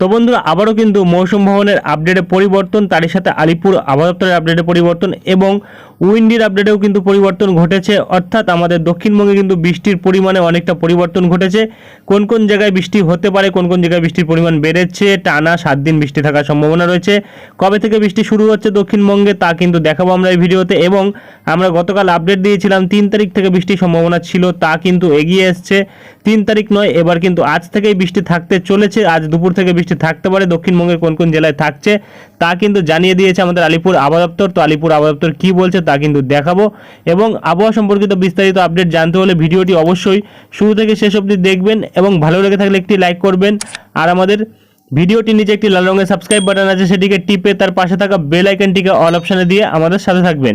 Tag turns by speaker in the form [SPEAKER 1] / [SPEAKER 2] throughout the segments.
[SPEAKER 1] তো বন্ধুরা, আবারও কিন্তু মৌসুম ভবনের আপডেটে পরিবর্তন, তারই সাথে আলিপুর আবহাওয়া আপডেটে পরিবর্তন এবং উইন্ডির আপডেটেও কিন্তু পরিবর্তন ঘটেছে। অর্থাৎ আমাদের দক্ষিণবঙ্গে কিন্তু বৃষ্টির পরিমাণে অনেকটা পরিবর্তন ঘটেছে। কোন কোন জায়গায় বৃষ্টি হতে পারে, কোন কোন জায়গায় বৃষ্টির পরিমাণ বেড়েছে, টানা সাত দিন বৃষ্টি থাকার সম্ভাবনা রয়েছে। কবে থেকে বৃষ্টি শুরু হচ্ছে দক্ষিণবঙ্গে, তা কিন্তু দেখাবো আমরা এই ভিডিওতে এবং আমরা গতকাল আপডেট দিয়েছিলাম, তিন তারিখ থেকে বৃষ্টির সম্ভাবনা ছিল, তা কিন্তু এগিয়ে এসছে। তিন তারিখ নয়, এবার কিন্তু আজ থেকেই বৃষ্টি থাকতে চলেছে। আজ দুপুর থেকে বৃষ্টি থাকতে পারে, দক্ষিণবঙ্গের কোন কোন জেলায় থাকছে, তা কিন্তু জানিয়ে দিয়েছে আমাদের আলিপুর আবহাওয়া দপ্তর। তো আলিপুর আবহাওয়া দপ্তর কী বলছে তা কিন্তু দেখাবো। এবং আবহাওয়া সম্পর্কিত বিস্তারিত আপডেট জানতে হলে ভিডিওটি অবশ্যই শুরু থেকে শেষ অবধি দেখবেন এবং ভালো লেগে থাকলে একটি লাইক করবেন। আর আমাদের ভিডিওটির নিচে একটি লাল রঙের সাবস্ক্রাইব বাটন আছে, সেটিকে টিপে তার পাশে থাকা বেল আইকনটিকে অল অপশানে দিয়ে আমাদের সাথে থাকবেন।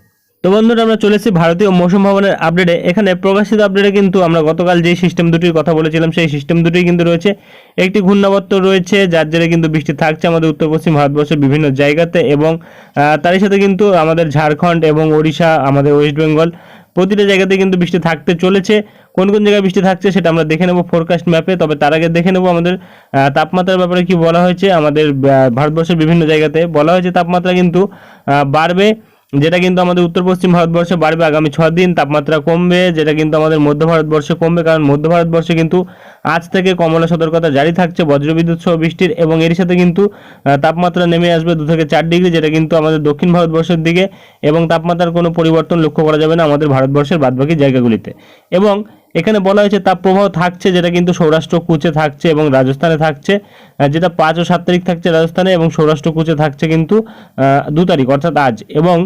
[SPEAKER 1] তো বন্ধুরা, আমরা চলে এসেছি ভারতীয় মৌসুম ভবনের আপডেটে এখানে প্রকাশিত আপডেটে কিন্তু আমরা গতকাল যেই সিস্টেম দুটির কথা বলেছিলাম, সেই সিস্টেম দুটি কিন্তু রয়েছে। একটি ঘূর্ণাবর্ত রয়েছে, যার জেরে কিন্তু বৃষ্টি থাকছে আমাদের উত্তর পশ্চিম ভারতবর্ষের বিভিন্ন জায়গাতে এবং তারই সাথে কিন্তু আমাদের ঝাড়খণ্ড এবং ওড়িশা, আমাদের ওয়েস্ট বেঙ্গল প্রতিটা জায়গাতে কিন্তু বৃষ্টি থাকতে চলেছে। কোন কোন জায়গায় বৃষ্টি থাকছে সেটা আমরা দেখে নেব ফোরকাস্ট ম্যাপে তবে তার আগে দেখে নেব আমাদের তাপমাত্রার ব্যাপারে কি বলা হয়েছে আমাদের ভারতবর্ষের বিভিন্ন জায়গাতে। বলা হয়েছে তাপমাত্রা কিন্তু বাড়বে। যেটা কিন্তু আমাদের উত্তর পশ্চিম ভারতবর্ষে বাড়বে আগামী ছ দিন, তাপমাত্রা কমবে, যেটা কিন্তু আমাদের মধ্য ভারতবর্ষে কমবে, কারণ মধ্য ভারতবর্ষে কিন্তু আজ থেকে কমলা সতর্কতা জারি থাকছে, বজ্রবিদ্যুৎ সহ বৃষ্টির এবং এর সাথে কিন্তু তাপমাত্রা নেমে আসবে দু থেকে চার ডিগ্রি, যেটা কিন্তু আমাদের দক্ষিণ ভারতবর্ষের দিকে এবং তাপমাত্রার কোনো পরিবর্তন লক্ষ্য করা যাবে না আমাদের ভারতবর্ষের বাদবাকি জায়গাগুলিতে। এবং এখানে বলা হয়েছে তাপ প্রবাহ থাকছে, যেটা কিন্তু সৌরাষ্ট্র কুচে থাকছে এবং রাজস্থানে থাকছে যেটা পাঁচ ও সাত তারিখ থাকছে রাজস্থানে এবং সৌরাষ্ট্র কুচে থাকছে কিন্তু দু তারিখ, অর্থাৎ আজ। এবং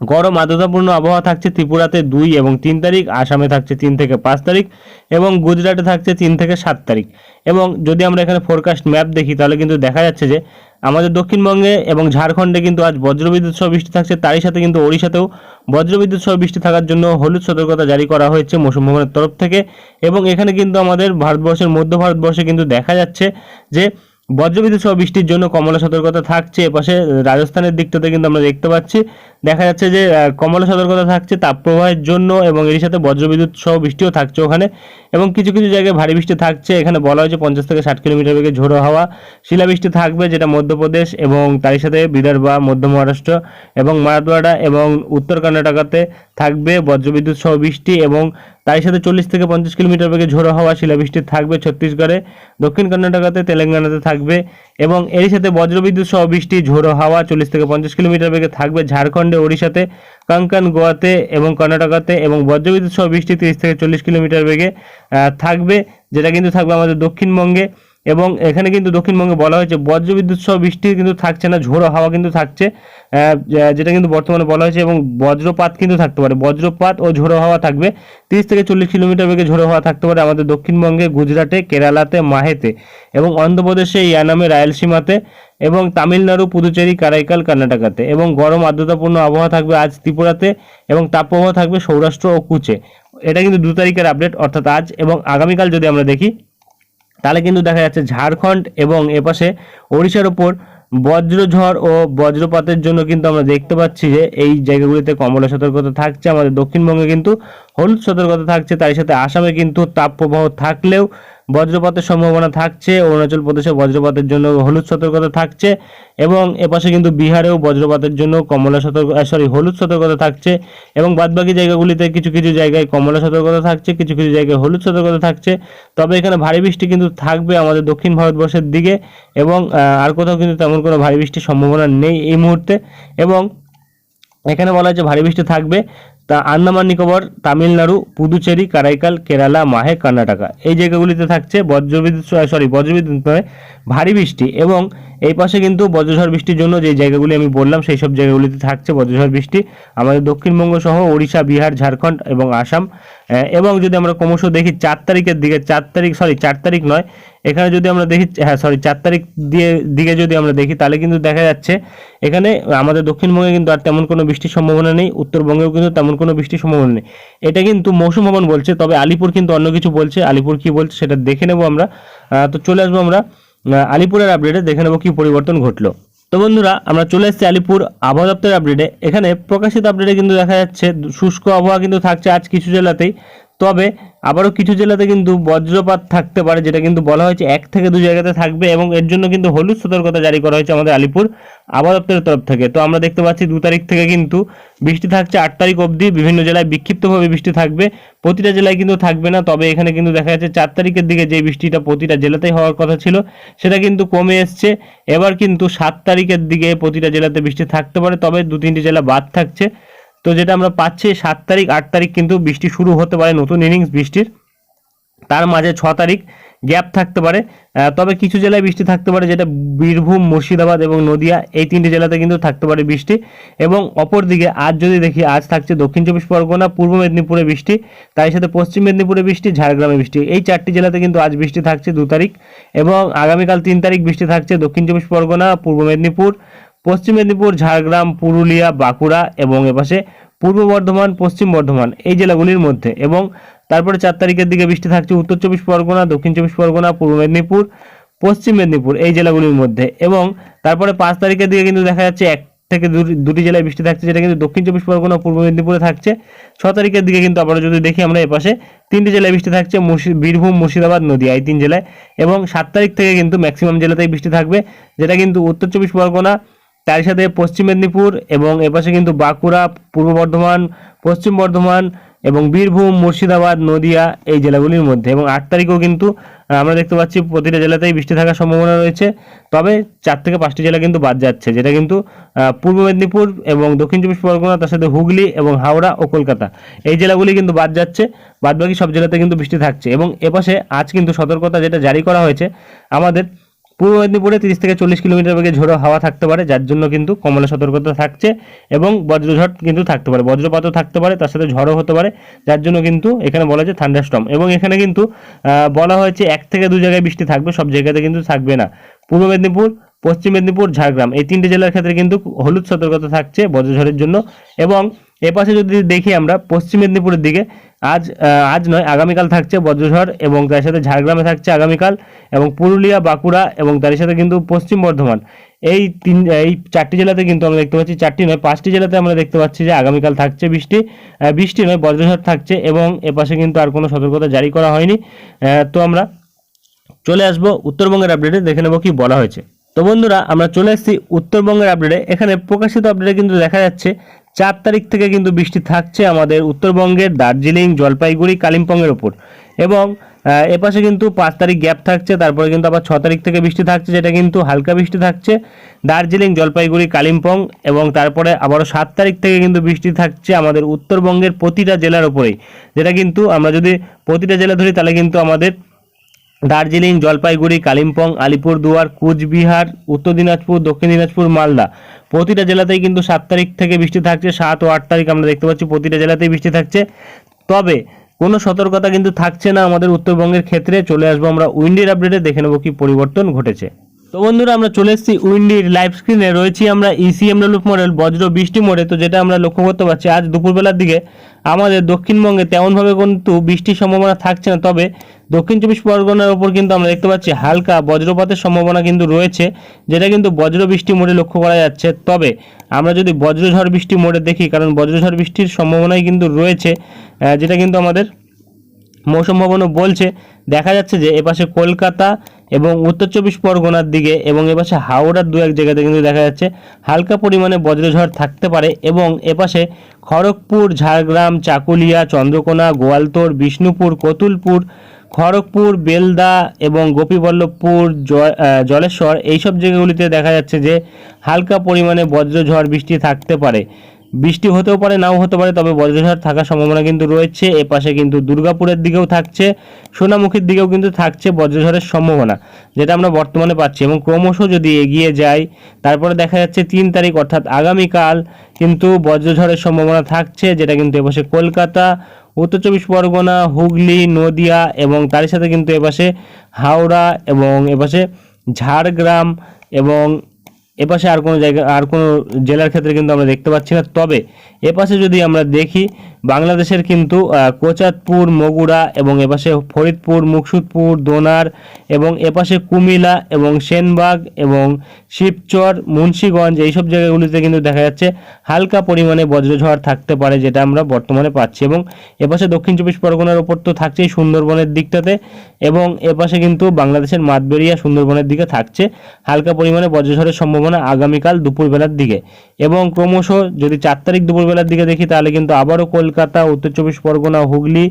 [SPEAKER 1] গরম আর্দ্রতাপূর্ণ আবহাওয়া থাকছে ত্রিপুরাতে দুই এবং তিন তারিখ, আসামে থাকছে তিন থেকে পাঁচ তারিখ এবং গুজরাটে থাকছে তিন থেকে সাত তারিখ। এবং যদি আমরা এখানে ফোরকাস্ট ম্যাপ দেখি, তাহলে কিন্তু দেখা যাচ্ছে যে আমাদের দক্ষিণবঙ্গে এবং ঝাড়খণ্ডে কিন্তু আজ বজ্রবিদ্যুৎ সহ বৃষ্টি থাকছে। তারই সাথে কিন্তু ওড়িশাতেও বজ্রবিদ্যুৎ সহ বৃষ্টি থাকার জন্য হলুদ সতর্কতা জারি করা হয়েছে মৌসুম ভবনের তরফ থেকে। এবং এখানে কিন্তু আমাদের ভারতবর্ষের মধ্য ভারতবর্ষে কিন্তু দেখা যাচ্ছে যে বজ্রবিদ্যুৎ সহ বৃষ্টির জন্য কমলা সতর্কতা থাকছে। এপাশে রাজস্থানের দিকটাতে কিন্তু আমরা দেখতে পাচ্ছি। দেখা যাচ্ছে যে কমলা সতর্কতা থাকছে তাপপ্রবাহের জন্য এবং এর সাথে বজ্রবিদ্যুৎ সহ বৃষ্টিও থাকছে ওখানে। এবং কিছু কিছু জায়গায় ভারী বৃষ্টি থাকছে। এখানে বলা হয়েছে পঞ্চাশ থেকে ষাট কিলোমিটার বেগে ঝোড়ো হাওয়া। শিলাবৃষ্টি থাকবে, যেটা মধ্যপ্রদেশ এবং তারই সাথে বিদর্ভা, মধ্য মহারাষ্ট্র এবং মারাঠওয়াড়া এবং উত্তর কর্ণাটকাতে থাকবে বজ্রবিদ্যুৎ সহ বৃষ্টি এবং তারই সাথে চল্লিশ থেকে পঞ্চাশ কিলোমিটার বেগে ঝোড়ো হাওয়া, শিলাবৃষ্টি থাকবে ছত্তিশগড়ে, দক্ষিণ কর্ণাটকাতে, তেলেঙ্গানাতে থাকবে এবং এরই সাথে বজ্রবিদ্যুৎ সহ বৃষ্টি, ঝোড়ো হাওয়া, চল্লিশ থেকে পঞ্চাশ কিলোমিটার বেগে থাকবে ঝাড়খণ্ডে, ওড়িশাতে কাঙ্কান গোয়াতে এবং কর্ণাটকাতে এবং বজ্রবিদ্যুৎ সহ বৃষ্টি তিরিশ থেকে চল্লিশ কিলোমিটার বেগে থাকবে, যেটা কিন্তু থাকবে আমাদের দক্ষিণবঙ্গে। এবং এখানে কিন্তু দক্ষিণবঙ্গে বলা হয়েছে, বজ্রবিদ্যুৎ সহ বৃষ্টি কিন্তু থাকছে না, ঝোড়ো হাওয়া কিন্তু থাকছে যেটা কিন্তু বর্তমানে বলা হয়েছে এবং বজ্রপাত কিন্তু থাকতে পারে, বজ্রপাত ও ঝোড়ো হাওয়া থাকবে, তিরিশ থেকে চল্লিশ কিলোমিটার বেগে ঝোড়ো হাওয়া থাকতে পারে আমাদের দক্ষিণবঙ্গে, গুজরাটে, কেরালাতে, মাহেতে এবং অন্ধ্রপ্রদেশে ইয়ানামে রায়লসীমাতে এবং তামিলনাড়ু, পুদুচেরি, কারাইকাল, কর্ণাটকাতে এবং গরম আর্দ্রতাপূর্ণ আবহাওয়া থাকবে আজ ত্রিপুরাতে এবং তাপপ্রবাহ থাকবে সৌরাষ্ট্র ও কুচে। এটা কিন্তু দু তারিখের আপডেট, অর্থাৎ আজ এবং আগামীকাল যদি আমরা দেখি তাহলে কিন্তু দেখা যাচ্ছে ঝাড়খণ্ড এবং এপাশে ওড়িশার ওপর বজ্রঝড় ও বজ্রপাতের জন্য কিন্তু আমরা দেখতে পাচ্ছি যে এই জায়গাগুলিতে কমলা সতর্কতা থাকছে। আমাদের দক্ষিণবঙ্গে কিন্তু হলুদ সতর্কতা থাকছে। তার সাথে আসামে কিন্তু তাপপ্রবাহ থাকলেও বজ্রপাতের সম্ভাবনা থাকছে, অরুণাচল প্রদেশে বজ্রপাতের জন্য হলুদ সতর্কতা থাকছে এবং এপাশে কিন্তু বিহারেও বজ্রপাতের জন্য কমলা সতর্ক সরি হলুদ সতর্কতা থাকছে এবং বাদবাকি জায়গাগুলিতে কিছু কিছু জায়গায় কমলা সতর্কতা থাকছে, কিছু কিছু জায়গায় হলুদ সতর্কতা থাকছে। তবে এখানে ভারী বৃষ্টি কিন্তু থাকবে আমাদের দক্ষিণ ভারতবর্ষের দিকে এবং আর কোথাও কিন্তু তেমন কোনো ভারী বৃষ্টির সম্ভাবনা নেই এই মুহূর্তে এবং এখানে বলা হয়েছে ভারী বৃষ্টি থাকবে। তা আন্দামান, নিকোবর, তামিলনাড়ু, পুদুচেরি, কারাইকাল, কেরালা, মাহে, কর্ণাটকা। এই জায়গাগুলিতে থাকছে বজ্রবিদ্যুৎ সরি বজ্রবিদ্যুৎ নয় ভারী বৃষ্টি এবং এই পাশে কিন্তু বজ্রঝড় বৃষ্টির জন্য যে জায়গাগুলি আমি বললাম, সেই সব জায়গাগুলিতে থাকছে বজ্রঝড় বৃষ্টি। আমাদের দক্ষিণবঙ্গ সহ ওড়িশা, বিহার, ঝাড়খণ্ড এবং আসাম। এবং যদি আমরা ক্রমশ দেখি চার তারিখের দিকে, চার তারিখ সরি চার তারিখ নয়, এখানে যদি আমরা দেখি হ্যাঁ সরি চার তারিখ দিয়ে, দিকে যদি আমরা দেখি, তাহলে কিন্তু দেখা যাচ্ছে এখানে আমাদের দক্ষিণবঙ্গে কিন্তু আর তেমন কোনো বৃষ্টির সম্ভাবনা নেই, উত্তরবঙ্গেও কিন্তু তেমন কোনো বৃষ্টির সম্ভাবনা নেই। এটা কিন্তু মৌসুম ভবন বলছে, তবে আলিপুর কিন্তু অন্য কিছু বলছে। আলিপুর কি বলছে সেটা দেখে নেব আমরা। তো চলে আসব আমরা। আলিপুরের আপডেটে দেখে নেব কি পরিবর্তন ঘটলো। তো বন্ধুরা, আমরা চলে এসেছি আলিপুর আবহাওয়া দপ্তরের আপডেটে এখানে প্রকাশিত আপডেটে কিন্তু দেখা যাচ্ছে, শুষ্ক আবহাওয়া কিন্তু থাকছে আজ কিছু জেলাতেই। তবে আবারও কিছু জেলাতে কিন্তু বজ্রপাত থাকতে পারে, যেটা কিন্তু বলা হয়েছে এক থেকে দু জায়গাতে থাকবে এবং এর জন্য কিন্তু হলুদ সতর্কতা জারি করা হয়েছে আমাদের আলিপুর আবহাওয়া দপ্তরের তরফ থেকে। তো আমরা দেখতে পাচ্ছি দু তারিখ থেকে কিন্তু বৃষ্টি থাকছে আট তারিখ অবধি, বিভিন্ন জেলায় বিক্ষিপ্তভাবে বৃষ্টি থাকবে, প্রতিটা জেলায় কিন্তু থাকবে না, তবে এখানে কিন্তু দেখা যাচ্ছে চার তারিখের দিকে যে বৃষ্টিটা প্রতিটা জেলাতেই হওয়ার কথা ছিল, সেটা কিন্তু কমে এসছে। এবার কিন্তু সাত তারিখের দিকে প্রতিটা জেলাতে বৃষ্টি থাকতে পারে, তবে দু তিনটি জেলা বাদ থাকছে। তো যেটা আমরা পাচ্ছি, সাত তারিখ, আট তারিখ কিন্তু বৃষ্টি শুরু হতে পারে, নতুন ইনিংস বৃষ্টির। তার মাঝে ছ তারিখ গ্যাপ থাকতে পারে। তবে কিছু জেলায় বৃষ্টি থাকতে পারে, যেটা বীরভূম, মুর্শিদাবাদ এবং নদিয়া, এই তিনটি জেলাতে কিন্তু থাকতে পারে বৃষ্টি। এবং অপরদিকে আজ যদি দেখি, আজ থাকছে দক্ষিণ চব্বিশ পরগনা, পূর্ব মেদিনীপুরে বৃষ্টি, তার সাথে পশ্চিম মেদিনীপুরে বৃষ্টি, ঝাড়গ্রামে বৃষ্টি। এই চারটি জেলাতে কিন্তু আজ বৃষ্টি থাকছে দু তারিখ। এবং আগামীকাল তিন তারিখ বৃষ্টি থাকছে দক্ষিণ চব্বিশ পরগনা, পূর্ব মেদিনীপুর পশ্চিম মেদিনীপুর, ঝাড়গ্রাম, পুরুলিয়া, বাঁকুড়া এবং এপাশে পূর্ব বর্ধমান, পশ্চিম বর্ধমান এই জেলাগুলির মধ্যে এবং তারপরে চার তারিখের দিকে বৃষ্টি থাকছে উত্তর চব্বিশ পরগনা, দক্ষিণ চব্বিশ পরগনা, পূর্ব মেদিনীপুর, পশ্চিম মেদিনীপুর এই জেলাগুলির মধ্যে এবং তারপরে পাঁচ তারিখের দিকে কিন্তু দেখা যাচ্ছে এক থেকে দুটি- জেলায় বৃষ্টি থাকছে যেটা কিন্তু দক্ষিণ চব্বিশ পরগনা, পূর্ব মেদিনীপুরে থাকছে। ছ তারিখের দিকে কিন্তু আবার যদি দেখি আমরা এপাশে তিনটি জেলায় বৃষ্টি থাকছে বীরভূম, মুর্শিদাবাদ, নদীয়া এই তিন জেলায় এবং সাত তারিখ থেকে কিন্তু ম্যাক্সিমাম জেলাতেই বৃষ্টি থাকবে, যেটা কিন্তু উত্তর চব্বিশ পরগনা তার সাথে পশ্চিম মেদিনীপুর এবং এপাশে কিন্তু বাঁকুড়া, পূর্ব বর্ধমান, পশ্চিম বর্ধমান এবং বীরভূম, মুর্শিদাবাদ, নদিয়া এই জেলাগুলির মধ্যে এবং আট তারিখেও কিন্তু আমরা দেখতে পাচ্ছি প্রতিটা জেলাতেই বৃষ্টি থাকার সম্ভাবনা রয়েছে। তবে চার থেকে পাঁচটি জেলা কিন্তু বাদ যাচ্ছে, যেটা কিন্তু পূর্ব মেদিনীপুর এবং দক্ষিণ চব্বিশ পরগনা, তার সাথে হুগলি এবং হাওড়া ও কলকাতা এই জেলাগুলি কিন্তু বাদ যাচ্ছে। বাদবাকি সব জেলাতে কিন্তু বৃষ্টি থাকছে এবং এপাশে আজ কিন্তু সতর্কতা যেটা জারি করা হয়েছে, আমাদের পূর্ব মেদিনীপুরে তিরিশ থেকে চল্লিশ কিলোমিটার বেগে ঝোড়ো হাওয়া থাকতে পারে, যার জন্য কিন্তু কমলা সতর্কতা থাকছে এবং বজ্রঝড় কিন্তু থাকতে পারে, বজ্রপাতও থাকতে পারে, তার সাথে ঝড়ও হতে পারে, যার জন্য কিন্তু এখানে বলা যায় থান্ডারস্টর্ম এবং এখানে কিন্তু বলা হয়েছে এক থেকে দু জায়গায় বৃষ্টি থাকবে, সব জায়গাতে কিন্তু থাকবে না। পূর্ব মেদিনীপুর, পশ্চিম মেদিনীপুর, ঝাড়গ্রাম এই তিনটে জেলার ক্ষেত্রে কিন্তু হলুদ সতর্কতা থাকছে বজ্রঝড়ের জন্য এবং এপাশে যদি দেখি আমরা, পশ্চিম মেদিনীপুরের দিকে, আজ আজ নয়, আগামীকাল থাকছে বজ্রঝড় এবং তার সাথে ঝাড়গ্রামে থাকছে আগামীকাল এবং পুরুলিয়া, বাঁকুড়া এবং তার সাথে কিন্তু পশ্চিম বর্ধমান। এই তিন, এই চারটি জেলাতে কিন্তু আমরা দেখতে পাচ্ছি, চারটি নয়, পাঁচটি জেলাতে আমরা দেখতে পাচ্ছি যে আগামীকাল থাকছে বৃষ্টি বৃষ্টি নয়, বজ্রঝড় থাকছে এবং এপাশে কিন্তু আর কোনো সতর্কতা জারি করা হয়নি। তো আমরা চলে আসব উত্তরবঙ্গের আপডেটে দেখে নেব কি বলা হয়েছে। তো বন্ধুরা, আমরা চলে এসেছি উত্তরবঙ্গের আপডেটে এখানে প্রকাশিত আপডেটে কিন্তু দেখা যাচ্ছে চার তারিখ থেকে কিন্তু বৃষ্টি থাকছে আমাদের উত্তরবঙ্গের দার্জিলিং, জলপাইগুড়ি, কালিম্পংয়ের ওপর এবং এপাশে কিন্তু পাঁচ তারিখ গ্যাপ থাকছে, তারপরে কিন্তু আবার ছ তারিখ থেকে বৃষ্টি থাকছে, যেটা কিন্তু হালকা বৃষ্টি থাকছে। দার্জিলিং, জলপাইগুড়ি, কালিম্পং এবং তারপরে আবারও সাত তারিখ থেকে কিন্তু বৃষ্টি থাকছে আমাদের উত্তরবঙ্গের প্রতিটা জেলার ওপরেই যেটা কিন্তু আমরা যদি প্রতিটা জেলা ধরি, তাহলে কিন্তু আমাদের দার্জিলিং, জলপাইগুড়ি, কালিম্পং, আলিপুরদুয়ার, কুচবিহার, উত্তর দিনাজপুর, দক্ষিণ দিনাজপুর, মালদা। প্রতিটা জেলাতেই কিন্তু সাত তারিখ থেকে বৃষ্টি থাকছে, সাত ও আট তারিখ আমরা দেখতে পাচ্ছি প্রতিটা জেলাতেই বৃষ্টি থাকছে। তবে কোনো সতর্কতা কিন্তু থাকছে না আমাদের উত্তরবঙ্গের ক্ষেত্রে। চলে আসব আমরা উইন্ডের আপডেটে, দেখে নেব কি পরিবর্তন ঘটেছে। তো বন্ধুরা, আমরা চলে এসেছি উইন্ডির লাইভ স্ক্রিনে। রয়েছি আমরা E ইসিএম ডেভেলপ মডেল, বজ্র বৃষ্টি মোড়ে। তো যেটা আমরা লক্ষ্য করতে পারছি, আজ দুপুরবেলার দিকে আমাদের দক্ষিণবঙ্গে তেমনভাবে কিন্তু বৃষ্টির সম্ভাবনা থাকছে না। তবে দক্ষিণ চব্বিশ পরগনার ওপর কিন্তু আমরা দেখতে পাচ্ছি হালকা বজ্রপাতের সম্ভাবনা কিন্তু রয়েছে, যেটা কিন্তু বজ্র বৃষ্টি মোড়ে লক্ষ্য করা যাচ্ছে। তবে আমরা যদি বজ্রঝড় বৃষ্টি মোড়ে দেখি, কারণ বজ্রঝড় বৃষ্টির সম্ভাবনাই কিন্তু রয়েছে যেটা কিন্তু আমাদের মৌসুম ভবনও বলছে। দেখা যাচ্ছে যে এপাশে কলকাতা এবং উত্তর চব্বিশ পরগনার দিকে এবং এপাশে হাওড়ার দু এক জায়গাতে কিন্তু দেখা যাচ্ছে হালকা পরিমাণে বজ্রঝড় থাকতে পারে এবং এপাশে খড়গপুর, ঝাড়গ্রাম, চাকুলিয়া, চন্দ্রকোনা গোয়ালতোড় বিষ্ণুপুর, কতুলপুর খড়গপুর, বেলদা এবং গোপীবল্লভপুর জলেশ্বর এইসব জায়গাগুলিতে দেখা যাচ্ছে যে হালকা পরিমাণে বজ্রঝড় বৃষ্টি থাকতে পারে। বৃষ্টি হতেও পারে, নাও হতে পারে, তবে বজ্রঝড় থাকার সম্ভাবনা কিন্তু রয়েছে। এ পাশে কিন্তু দুর্গাপুরের দিকেও থাকছে, সোনামুখীর দিকেও কিন্তু থাকছে বজ্রঝড়ের সম্ভাবনা, যেটা আমরা বর্তমানে পাচ্ছি এবং ক্রমশ যদি এগিয়ে যাই, তারপরে দেখা যাচ্ছে তিন তারিখ অর্থাৎ আগামীকাল কিন্তু বজ্রঝড়ের সম্ভাবনা থাকছে, যেটা কিন্তু এপাশে কলকাতা উত্তর চব্বিশ পরগনা, হুগলি, নদিয়া এবং তার সাথে কিন্তু এপাশে হাওড়া এবং এপাশে ঝাড়গ্রাম এবং এপাশে আর কোনো জায়গা, আর কোনো জেলার ক্ষেত্রে কিন্তু আমরা দেখতে পাচ্ছি না। তবে এপাশে যদি আমরা দেখি বাংলাদেশের কিন্তু কোচাতপুর মগুরা এবং এপাশে ফরিদপুর, মুকসুদপুর, দোনার এবং এপাশে কুমিলা এবং সেনবাগ এবং শিবচর, মুন্সীগঞ্জ এইসব জায়গাগুলিতে কিন্তু দেখা যাচ্ছে হালকা পরিমাণে বজ্রঝড় থাকতে পারে যেটা আমরা বর্তমানে পাচ্ছি এবং এপাশে দক্ষিণ চব্বিশ পরগনার ওপর তো থাকছেই সুন্দরবনের দিকটাতে এবং এপাশে কিন্তু বাংলাদেশের মাতবেরিয়া সুন্দরবনের দিকে থাকছে হালকা পরিমাণে বজ্রঝড়ের সম্ভাবনা আগামীকাল দুপুরবেলার দিকে এবং ক্রমশ যদি চার তারিখ দুপুরবেলার দিকে দেখি তাহলে কিন্তু আবারও কলকাতা উত্তর চব্বিশ পরগনা, হুগলি,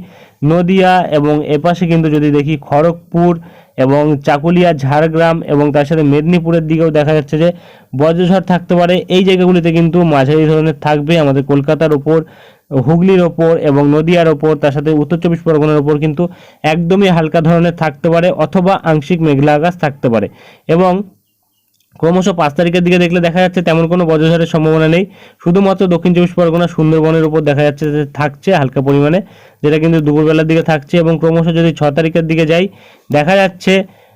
[SPEAKER 1] নদিয়া এবং এপাশে কিন্তু যদি দেখি খড়গপুর এবং চাকুলিয়া, ঝাড়গ্রাম এবং তার সাথে মেদিনীপুরের দিকেও দেখা যাচ্ছে যে বজ্রঝড় থাকতে পারে। এই জায়গাগুলিতে কিন্তু মাঝারি ধরনের থাকবে আমাদের কলকাতার ওপর, হুগলির ওপর এবং নদিয়ার ওপর, তার সাথে উত্তর চব্বিশ পরগনার ওপর কিন্তু একদমই হালকা ধরনের থাকতে পারে অথবা আংশিক মেঘলা আকাশ থাকতে পারে। এবং ক্রমশ পাঁচ তারিখের দিকে দেখলে দেখা যাচ্ছে তেমন কোনো বজ্রঝড়ের সম্ভাবনা নেই। শুধুমাত্র দক্ষিণ চব্বিশ পরগনা সুন্দরবনের উপর দেখা যাচ্ছে যে থাকছে হালকা পরিমাণে, যেটা কিন্তু দুপুরবেলার দিকে থাকছে এবং ক্রমশ যদি ছ তারিখের দিকে যাই, দেখা যাচ্ছে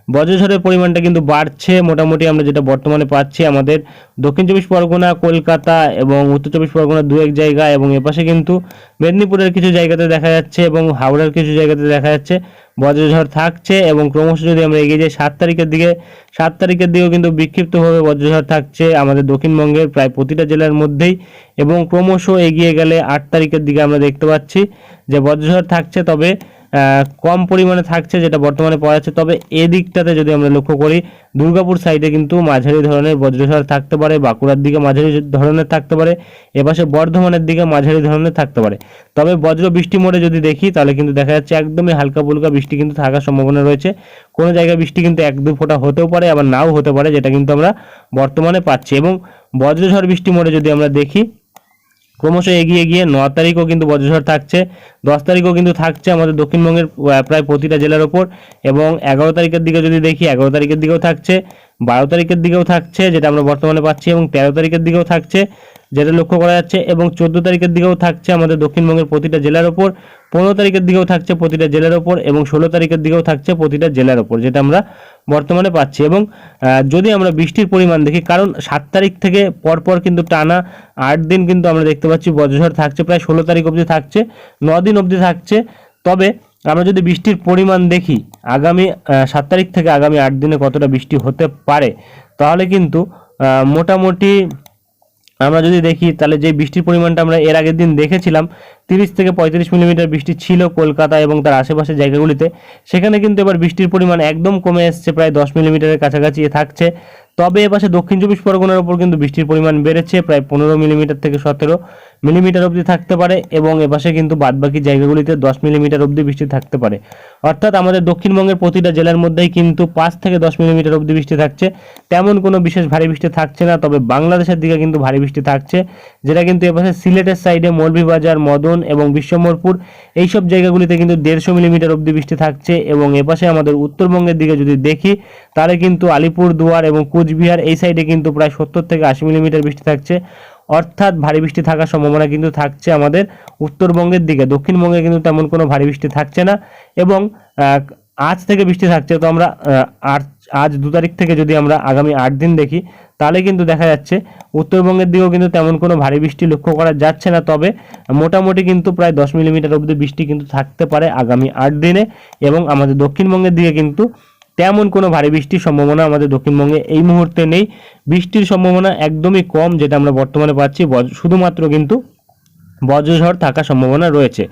[SPEAKER 1] বজ্রঝড়ের পরিমাণটা কিন্তু বাড়ছে। মোটামুটি আমরা যেটা বর্তমানে পাচ্ছি আমাদের দক্ষিণ চব্বিশ পরগনা, কলকাতা এবং উত্তর চব্বিশ পরগনা দু এক জায়গা এবং এপাশে কিন্তু মেদিনীপুরের কিছু জায়গাতে দেখা যাচ্ছে এবং হাওড়ার কিছু জায়গাতে দেখা যাচ্ছে বজ্রঝড় থাকছে এবং ক্রমশ যদি আমরা এগিয়ে যাই, সাত তারিখের দিকে, সাত তারিখের দিকেও কিন্তু বিক্ষিপ্তভাবে বজ্রঝড় থাকছে আমাদের দক্ষিণবঙ্গের প্রায় প্রতিটা জেলার মধ্যেই এবং ক্রমশ এগিয়ে গেলে আট তারিখের দিকে আমরা দেখতে পাচ্ছি যে বজ্রঝড় থাকছে। তবে কম পরিমাণে থাকছে যেটা বর্তমানে পাওয়া যাচ্ছে। তবে এদিকটাতে যদি আমরা লক্ষ্য করি, দুর্গাপুর সাইডে কিন্তু মাঝারি ধরনের বজ্রঝড় থাকতে পারে, বাঁকুড়ার দিকে মাঝারি ধরনের থাকতে পারে, এপাশে বর্ধমানের দিকে মাঝারি ধরনের থাকতে পারে। তবে বজ্র বৃষ্টি মোড়ে যদি দেখি, তাহলে কিন্তু দেখা যাচ্ছে একদমই হালকা ফুলকা বৃষ্টি কিন্তু থাকার সম্ভাবনা রয়েছে। কোনো জায়গায় বৃষ্টি কিন্তু এক দু ফোঁটা হতেও পারে, আবার নাও হতে পারে, যেটা কিন্তু আমরা বর্তমানে পাচ্ছি। এবং বজ্রঝড় বৃষ্টি মোড়ে যদি আমরা দেখি ক্রমশ এগিয়ে গিয়ে ন তারিখও কিন্তু বজ্রঝড় থাকছে। দশ তারিখও কিন্তু থাকছে আমাদের দক্ষিণবঙ্গের প্রায় প্রতিটা জেলার ওপর এবং এগারো তারিখের দিকে যদি দেখি, এগারো তারিখের দিকেও থাকছে, বারো তারিখের দিকেও থাকছে, যেটা আমরা বর্তমানে পাচ্ছি এবং তেরো তারিখের দিকেও থাকছে। যেটা লক্ষ্য করা যাচ্ছে, এবং চোদ্দ তারিখের দিকেও থাকছে আমাদের দক্ষিণবঙ্গের প্রতিটা জেলার ওপর, পনেরো তারিখের দিকেও থাকছে প্রতিটা জেলার ওপর, এবং ষোলো তারিখের দিকেও থাকছে প্রতিটা জেলার ওপর, যেটা আমরা বর্তমানে পাচ্ছি। এবং যদি আমরা বৃষ্টির পরিমাণ দেখি, কারণ সাত তারিখ থেকে পরপর কিন্তু টানা আট দিন কিন্তু আমরা দেখতে পাচ্ছি, বজ্রঝড় থাকছে, প্রায় ষোলো তারিখ অবধি থাকছে, ন দিন অবধি থাকছে। তবে আমরা যদি বৃষ্টির পরিমাণ দেখি, আগামী সাত তারিখ থেকে আগামী আট দিনে কতটা বৃষ্টি হতে পারে, তাহলে কিন্তু মোটামুটি আমরা যদি দেখি, তাহলে যে বৃষ্টির পরিমাণটা আমরা এর আগের দিন দেখেছিলাম, তিরিশ থেকে পঁয়ত্রিশ মিলিমিটার বৃষ্টি ছিল কলকাতা এবং তার আশেপাশের জায়গাগুলিতে। সেখানে কিন্তু এবার বৃষ্টির পরিমাণ একদম কমে এসছে, প্রায় দশ মিলিমিটারের কাছাকাছি থাকছে। তবে এপাশে দক্ষিণ চব্বিশ পরগনার উপর কিন্তু বৃষ্টির পরিমাণ বেড়েছে, প্রায় পনেরো মিলিমিটার থেকে সতেরো মিলিমিটার অবধি থাকতে পারে এবং এপাশে কিন্তু বাদবাকি জায়গাগুলিতে দশ মিলিমিটার অবধি বৃষ্টি থাকতে পারে। অর্থাৎ আমাদের দক্ষিণবঙ্গের প্রতিটা জেলার মধ্যেই কিন্তু পাঁচ থেকে দশ মিলিমিটার অবধি বৃষ্টি থাকছে। তেমন কোনো বিশেষ ভারী বৃষ্টি থাকছে না, তবে বাংলাদেশের দিকে কিন্তু ভারী বৃষ্টি থাকছে, যেটা কিন্তু এপাশে সিলেটের সাইডে মৌলভীবাজার, মদন এবং বিশ্বম্বরপুর, এইসব জায়গাগুলিতে কিন্তু দেড়শো মিলিমিটার অবধি বৃষ্টি থাকছে এবং এপাশে আমাদের উত্তরবঙ্গের দিকে যদি দেখি, তাহলে কিন্তু আলিপুর দুয়ার এবং কুচবিহার এই সাইডে কিন্তু প্রায় সত্তর থেকে আশি মিলিমিটার বৃষ্টি থাকছে। অর্থাৎ ভারী বৃষ্টি থাকার সম্ভাবনা কিন্তু থাকছে আমাদের উত্তরবঙ্গের দিকে। দক্ষিণবঙ্গে কিন্তু তেমন কোনো ভারী বৃষ্টি থাকছে না এবং আজ থেকে বৃষ্টি থাকছে। তো আমরা আজ দু তারিখ থেকে যদি আমরা আগামী আট দিন দেখি, তাহলে কিন্তু দেখা যাচ্ছে উত্তরবঙ্গের দিকেও কিন্তু তেমন কোনো ভারী বৃষ্টি লক্ষ্য করা যাচ্ছে না। তবে মোটামুটি কিন্তু প্রায় দশ মিলিমিটার অবধি বৃষ্টি কিন্তু থাকতে পারে আগামী আট দিনে এবং আমাদের দক্ষিণবঙ্গের দিকে কিন্তু তেমন কোনো ভারী বৃষ্টির সম্ভাবনা আমাদের দক্ষিণবঙ্গে এই মুহূর্তে নেই। বৃষ্টির সম্ভাবনা একদমই কম যেটা আমরা বর্তমানে পাচ্ছি। শুধুমাত্র কিন্তু বজ্রঝড় থাকার সম্ভাবনা রয়েছে।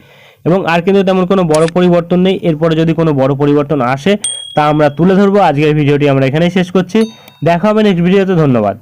[SPEAKER 1] এবং আর কিন্তু তেমন কোনো বড় পরিবর্তন নেই। এরপরে যদি কোনো বড় পরিবর্তন আসে, তা আমরা তুলে ধরবো। আজকের ভিডিওটি আমরা এখানেই শেষ করছি। দেখা হবে নেক্সট ভিডিওতে ধন্যবাদ।